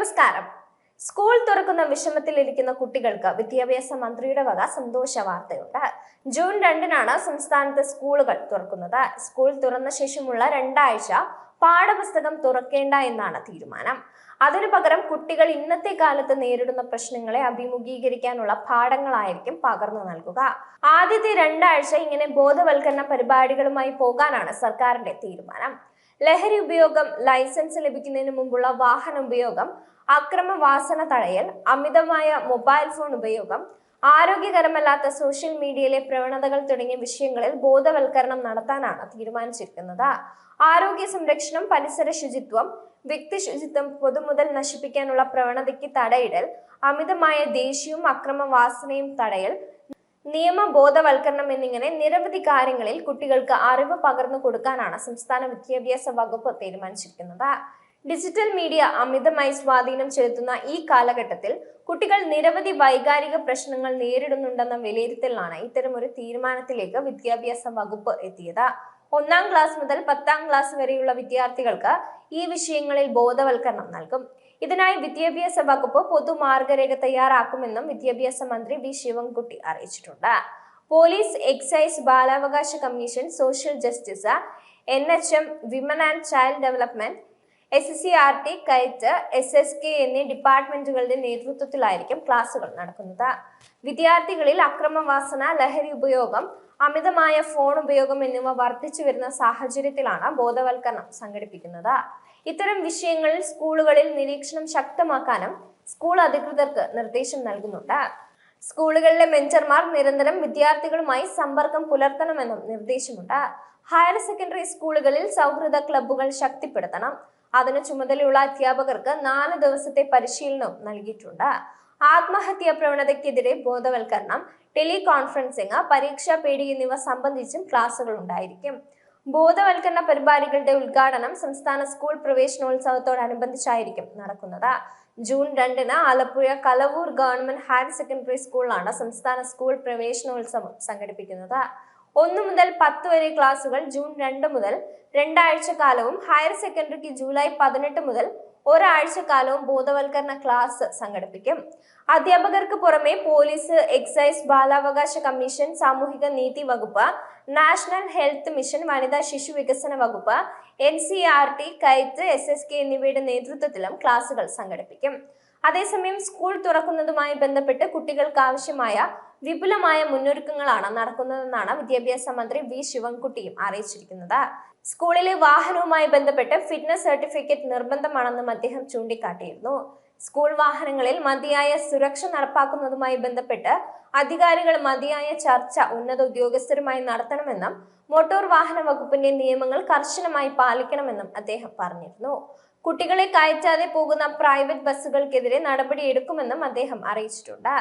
നമസ്കാരം. സ്കൂൾ തുറക്കുന്ന വിഷമത്തിലിരിക്കുന്ന കുട്ടികൾക്ക് വിദ്യാഭ്യാസ മന്ത്രിയുടെ വക സന്തോഷ വാർത്തയുണ്ട്. ജൂൺ രണ്ടിനാണ് സംസ്ഥാനത്ത് സ്കൂളുകൾ തുറക്കുന്നത്. സ്കൂൾ തുറന്ന ശേഷമുള്ള രണ്ടാഴ്ച പാഠപുസ്തകം തുറക്കേണ്ട എന്നാണ് തീരുമാനം. അതിനു പകരം കുട്ടികൾ ഇന്നത്തെ കാലത്ത് നേരിടുന്ന പ്രശ്നങ്ങളെ അഭിമുഖീകരിക്കാനുള്ള പാഠങ്ങളായിരിക്കും പകർന്നു നൽകുക. ആദ്യത്തെ രണ്ടാഴ്ച ഇങ്ങനെ ബോധവൽക്കരണ പരിപാടികളുമായി പോകാനാണ് സർക്കാരിന്റെ തീരുമാനം. ലഹരി ഉപയോഗം ലൈസൻസ് ലഭിക്കുന്നതിന് മുമ്പുള്ള വാഹന ഉപയോഗം അക്രമവാസന തടയൽ അമിതമായ മൊബൈൽ ഫോൺ ഉപയോഗം ആരോഗ്യകരമല്ലാത്ത സോഷ്യൽ മീഡിയയിലെ പ്രവണതകൾ തുടങ്ങിയ വിഷയങ്ങളിൽ ബോധവൽക്കരണം നടത്താനാണ് തീരുമാനിച്ചിരിക്കുന്നത്. ആരോഗ്യ സംരക്ഷണം പരിസര ശുചിത്വം വ്യക്തി ശുചിത്വം പൊതുമുതൽ നശിപ്പിക്കാനുള്ള പ്രവണതയ്ക്ക് തടയിടൽ അമിതമായ ദേഷ്യവും അക്രമവാസനയും തടയൽ നിയമ ബോധവൽക്കരണം എന്നിങ്ങനെ നിരവധി കാര്യങ്ങളിൽ കുട്ടികൾക്ക് അറിവ് പകർന്നു കൊടുക്കാനാണ് സംസ്ഥാന വിദ്യാഭ്യാസ വകുപ്പ് തീരുമാനിച്ചിരിക്കുന്നത്. ഡിജിറ്റൽ മീഡിയ അമിതമായി സ്വാധീനം ചെലുത്തുന്ന ഈ കാലഘട്ടത്തിൽ കുട്ടികൾ നിരവധി വൈകാരിക പ്രശ്നങ്ങൾ നേരിടുന്നുണ്ടെന്ന വിലയിരുത്തലിലാണ് ഇത്തരം ഒരു തീരുമാനത്തിലേക്ക് വിദ്യാഭ്യാസ വകുപ്പ് എത്തിയത്. ഒന്നാം ക്ലാസ് മുതൽ പത്താം ക്ലാസ് വരെയുള്ള വിദ്യാർത്ഥികൾക്ക് ഈ വിഷയങ്ങളിൽ ബോധവൽക്കരണം നൽകും. ഇതിനായി വിദ്യാഭ്യാസ വകുപ്പ് പൊതുമാർഗരേഖ തയ്യാറാക്കുമെന്നും വിദ്യാഭ്യാസ മന്ത്രി വി ശിവൻകുട്ടി അറിയിച്ചിട്ടുണ്ട്. പോലീസ് എക്സൈസ് ബാലാവകാശ commission social justice N H M women and child development S C R T KITE S S K എന്നീ ഡിപ്പാർട്ട്മെന്റുകളുടെ നേതൃത്വത്തിലായിരിക്കും ക്ലാസുകൾ നടക്കുന്നത്. വിദ്യാർത്ഥികളിൽ അക്രമവാസന ലഹരി ഉപയോഗം അമിതമായ ഫോൺ ഉപയോഗം എന്നിവ വർദ്ധിച്ചു വരുന്ന സാഹചര്യത്തിലാണ് ബോധവൽക്കരണം സംഘടിപ്പിക്കുന്നത്. ഇത്തരം വിഷയങ്ങളിൽ സ്കൂളുകളിൽ നിരീക്ഷണം ശക്തമാക്കാനും സ്കൂൾ അധികൃതർക്ക് നിർദ്ദേശം നൽകുന്നുണ്ട്. സ്കൂളുകളിലെ മെഞ്ചർമാർ നിരന്തരം വിദ്യാർത്ഥികളുമായി സമ്പർക്കം പുലർത്തണമെന്നും നിർദ്ദേശമുണ്ട്. ഹയർ സെക്കൻഡറി സ്കൂളുകളിൽ സൗഹൃദ ക്ലബ്ബുകൾ ശക്തിപ്പെടുത്തണം. അതിന് ചുമതലയുള്ള അധ്യാപകർക്ക് നാല് ദിവസത്തെ പരിശീലനം നൽകിയിട്ടുണ്ട്. ആത്മഹത്യാ പ്രവണതയ്ക്കെതിരെ ബോധവൽക്കരണം ടെലികോൺഫറൻസിംഗ് പരീക്ഷാ പേടി എന്നിവ സംബന്ധിച്ചും ക്ലാസുകൾ ഉണ്ടായിരിക്കും. ബോധവൽക്കരണ പരിപാടികളുടെ ഉദ്ഘാടനം സംസ്ഥാന സ്കൂൾ പ്രവേശനോത്സവത്തോടനുബന്ധിച്ചായിരിക്കും നടക്കുന്നത്. ജൂൺ രണ്ടിന് Alappuzha Kalavoor government higher secondary സ്കൂളിലാണ് സംസ്ഥാന സ്കൂൾ പ്രവേശനോത്സവം സംഘടിപ്പിക്കുന്നത്. ഒന്ന് മുതൽ പത്ത് വരെ ക്ലാസുകൾ ജൂൺ രണ്ട് മുതൽ രണ്ടാഴ്ച കാലവും ഹയർ സെക്കൻഡറിക്ക് ജൂലൈ പതിനെട്ട് മുതൽ ഒരാഴ്ച കാലവും ബോധവൽക്കരണ ക്ലാസ് സംഘടിപ്പിക്കും. അധ്യാപകർക്ക് പുറമെ പോലീസ് എക്സൈസ് ബാലാവകാശ കമ്മീഷൻ സാമൂഹിക നീതി വകുപ്പ് നാഷണൽ ഹെൽത്ത് മിഷൻ വനിതാ ശിശു വികസന വകുപ്പ് N C R T KITE S S K എന്നിവയുടെ നേതൃത്വത്തിലും ക്ലാസുകൾ സംഘടിപ്പിക്കും. അതേസമയം സ്കൂൾ തുറക്കുന്നതുമായി ബന്ധപ്പെട്ട് കുട്ടികൾക്ക് ആവശ്യമായ വിപുലമായ മുന്നൊരുക്കങ്ങളാണ് നടക്കുന്നതെന്നാണ് വിദ്യാഭ്യാസ മന്ത്രി വി ശിവൻകുട്ടിയും അറിയിച്ചിരിക്കുന്നത്. സ്കൂളിലെ വാഹനവുമായി ബന്ധപ്പെട്ട് ഫിറ്റ്നസ് സർട്ടിഫിക്കറ്റ് നിർബന്ധമാണെന്നും അദ്ദേഹം ചൂണ്ടിക്കാട്ടിയിരുന്നു. സ്കൂൾ വാഹനങ്ങളിൽ മതിയായ സുരക്ഷ നടപ്പാക്കുന്നതുമായി ബന്ധപ്പെട്ട് അധികാരികൾ മതിയായ ചർച്ച ഉന്നത ഉദ്യോഗസ്ഥരുമായി നടത്തണമെന്നും മോട്ടോർ വാഹന വകുപ്പിന്റെ നിയമങ്ങൾ കർശനമായി പാലിക്കണമെന്നും അദ്ദേഹം പറഞ്ഞിരുന്നു. കുട്ടികളെ കയറ്റാതെ പോകുന്ന പ്രൈവറ്റ് ബസ്സുകൾക്കെതിരെ നടപടിയെടുക്കുമെന്നും അദ്ദേഹം അറിയിച്ചിട്ടുണ്ട്.